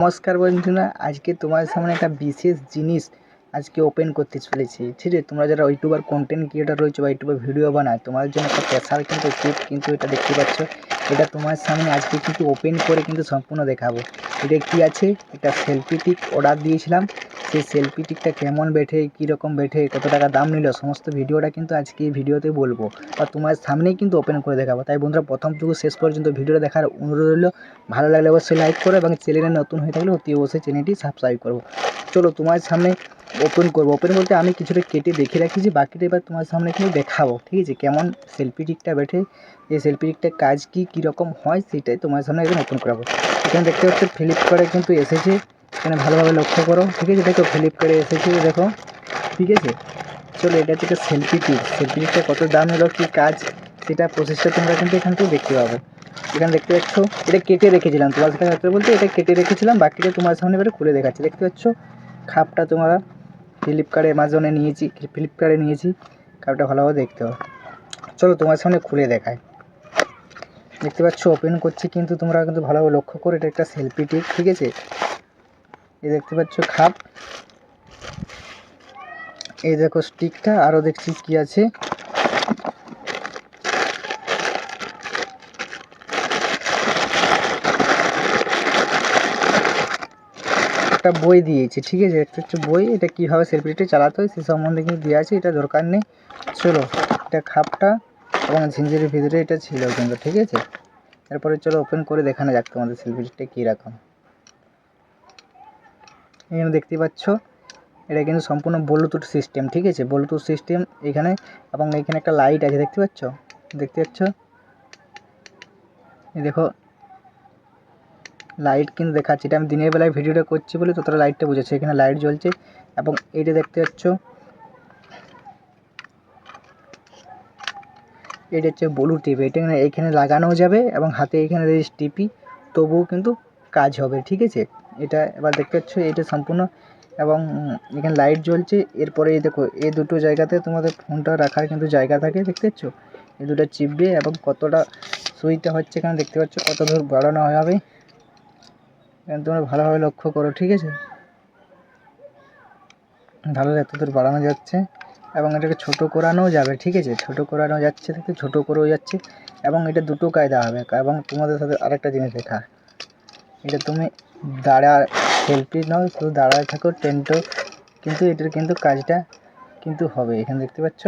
নমস্কার বন্ধুরা, আজকে তোমার সামনে একটা বিশেষ জিনিস আজকে ওপেন করতে চলেছি। ঠিক আছে, তোমরা যারা ইউটিউবার কন্টেন্ট ক্রিয়েটার রয়েছে বা ইউটিউবে ভিডিও বানায় তোমার জন্য একটা স্পেশাল কিন্তু গিফট কিন্তু এটা দেখতে পাচ্ছ। এটা তোমার সামনে আজকে কিন্তু ওপেন করে কিন্তু সম্পূর্ণ দেখাবো। এটা কি আছে? এটা সেলফি টিক অর্ডার দিয়েছিলাম। সেই সেলফি টিকটা কেমন বেঠে, কীরকম বেঠে, কত টাকা দাম নিল, সমস্ত ভিডিওটা কিন্তু আজকে এই ভিডিওতে বলব। বা তোমার সামনেই কিন্তু ওপেন করে দেখাবো। তাই বন্ধুরা, প্রথম থেকে শেষ পর্যন্ত ভিডিওটা দেখার অনুরোধ রইল। ভালো লাগলে অবশ্যই লাইক করো এবং চ্যানেলে নতুন হয়ে থাকলে অতি অবশ্যই চ্যানেলটি সাবস্ক্রাইব করব চলো, তোমার সামনে ওপেন করব। ওপেন বলতে আমি কিছুটা কেটে দেখে রাখিছি বাকিটা এবার তোমার সামনে কিন্তু দেখাবো। ঠিক আছে? কেমন সেলফি টিকটা বেঠে, এই সেলফি টিকটার কাজ কী, কীরকম হয়, সেটাই তোমার সামনে একদম ওপেন করাবো। এখানে দেখতে পাচ্ছ ফ্লিপকার্টে কিন্তু এসেছে। এখানে ভালোভাবে লক্ষ্য করো। ঠিক আছে? দেখো ফ্লিপকার্টে এসেছে, দেখো। ঠিক আছে? চলো, এটা একটা সেলফি টিক সেলফি টিকটা কত দাম হলো, কী কাজ, সেটা প্রসেসটা তোমরা কিন্তু এখান থেকে দেখতে পাবে। এখানে দেখতে পাচ্ছ, এটা কেটে রেখেছিলাম। তোমার সাথে বলতে এটা কেটে রেখেছিলাম, বাকিটা তোমার সামনে এবারে খুলে দেখাচ্ছি। দেখতে পাচ্ছ? খাপটা তোমরা ফ্লিপকার্টে অ্যামাজনে নিয়েছি ফ্লিপকার্টে নিয়েছি। খাপটা ভালোভাবে দেখতে হবে চলো তোমার সামনে খুলে দেখায় দেখতে পাচ্ছ ওপেন করছি, কিন্তু তোমরা কিন্তু ভালোভাবে লক্ষ্য করে, এটা একটা সেলফি টিক, ঠিক আছে? এই দেখতে পাচ্ছ খাপ। এই দেখো স্টিকটা আরও দেখছি কি আছে? একটা বই দিয়েছে, ঠিক আছে? একটা হচ্ছে বই, এটা কীভাবে সেলফিটা চালাতে হয়, সে সম্বন্ধে কিন্তু দেওয়া আছে, এটা দরকার নেই। চলো এটা খাপটা এবং ঝিঞ্জিরের ভিতরে এটা ছিল কিন্তু, ঠিক আছে? এরপরে চলো ওপেন করে দেখানো যাক তোমাদের সেলফিটা কীরকম এখানে দেখতে পাচ্ছ, এটা কিন্তু সম্পূর্ণ ব্লুটুথ সিস্টেম ঠিক আছে? ব্লুটুথ সিস্টেম এখানে, এবং এখানে একটা লাইট আছে, দেখতে পাচ্ছ? দেখতে পাচ্ছ? এই দেখো লাইট কিন্তু দেখাচ্ছে। এটা আমি দিনের বেলায় ভিডিওটা করছি বলে ততটা লাইটটা বুঝেছে। এখানে লাইট জ্বলছে, এবং এইটা দেখতে পাচ্ছ এটা হচ্ছে ব্লু টিপ এটা এখানে লাগানো যাবে এবং হাতে এখানে টিপি, তবুও কিন্তু কাজ হবে, ঠিক আছে? এটা এবার দেখতে পাচ্ছ, এটা সম্পূর্ণ এবং এখানে লাইট জ্বলছে, এরপরে এই দেখো এই দুটো জায়গাতে তোমাদের ফোনটা রাখার কিন্তু জায়গা থাকে, দেখতে পাচ্ছ? এই দুটো চিপবে এবং কতটা সুইচটা হচ্ছে এখানে দেখতে পাচ্ছ, কত দূর বাড়ানো হবে। এখানে তোমরা ভালোভাবে লক্ষ্য করো, ঠিক আছে? ভালো এত দূর বাড়ানো যাচ্ছে। এবং এটাকে ছোটো করানোও যাবে, ঠিক আছে? ছোটো করানো যাচ্ছে থেকে ছোটো করেও যাচ্ছে এবং এটা দুটো কায়দা হবে। এবং তোমাদের সাথে আরেকটা জিনিস দেখা এটা তুমি দাঁড়া সেলফি নাও, শুধু দাঁড়ায় থাকো টেন্টও কিন্তু এটার কিন্তু কাজটা কিন্তু হবে। এখানে দেখতে পাচ্ছ,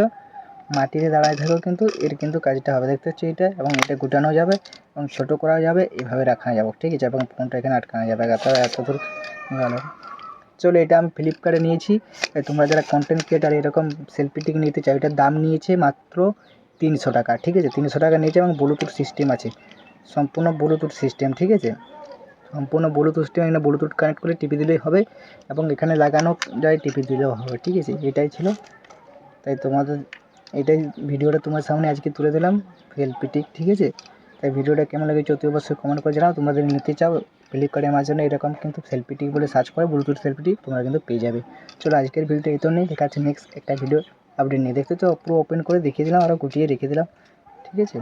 মাটিতে দাঁড়ায় থাকো কিন্তু এর কিন্তু কাজটা হবে। দেখতে পাচ্ছ এটা? এবং এটা গুটানো যাবে এবং ছোটো করা যাবে, এভাবে রাখা যাবে, ঠিক আছে? এবং ফোনটা এখানে আটকানো যাবে। এত এত দূর গেল। চলো এটা আমি ফ্লিপকার্টে নিয়েছি। তোমরা যারা কন্টেন্ট ক্রিয়েটার এরকম সেলফি টিক নিতে চাও, এটার দাম নিয়েছে মাত্র তিনশো টাকা, ঠিক আছে? তিনশো টাকা নিয়েছে এবং ব্লুটুথ সিস্টেম আছে। সম্পূর্ণ ব্লুটুথ সিস্টেম ঠিক আছে? সম্পূর্ণ ব্লুটুথ সিস্টেম এখানে ব্লুটুথ কানেক্ট করে টিপি দিলেই হবে এবং এখানে লাগানো যায় টিপি দিলেও হবে, ঠিক আছে? এটাই ছিল। তাই তোমাদের, এটাই ভিডিওটা তোমার সামনে আজকে তুলে দিলাম সেলফি টিক ঠিক আছে? তাই ভিডিওটা কেমন লাগে অতি অবশ্যই কমেন্ট করে জানাও। তোমরা যদি নিতে চাও ফ্লিপকার্টে অ্যামাজনে এরকম কিন্তু সেলফিটি বলে সার্চ করে ব্লুটুথ সেলফিটি তোমরা কিন্তু পেয়ে যাবে। চলো আজকের ভিডিওটা এত নেই দেখা আছে নেক্সট একটা ভিডিও আপডেট নিয়ে। দেখতে তো পুরো ওপেন করে দেখিয়ে দিলাম আরও গুটিয়ে রেখে দিলাম। ঠিক আছে?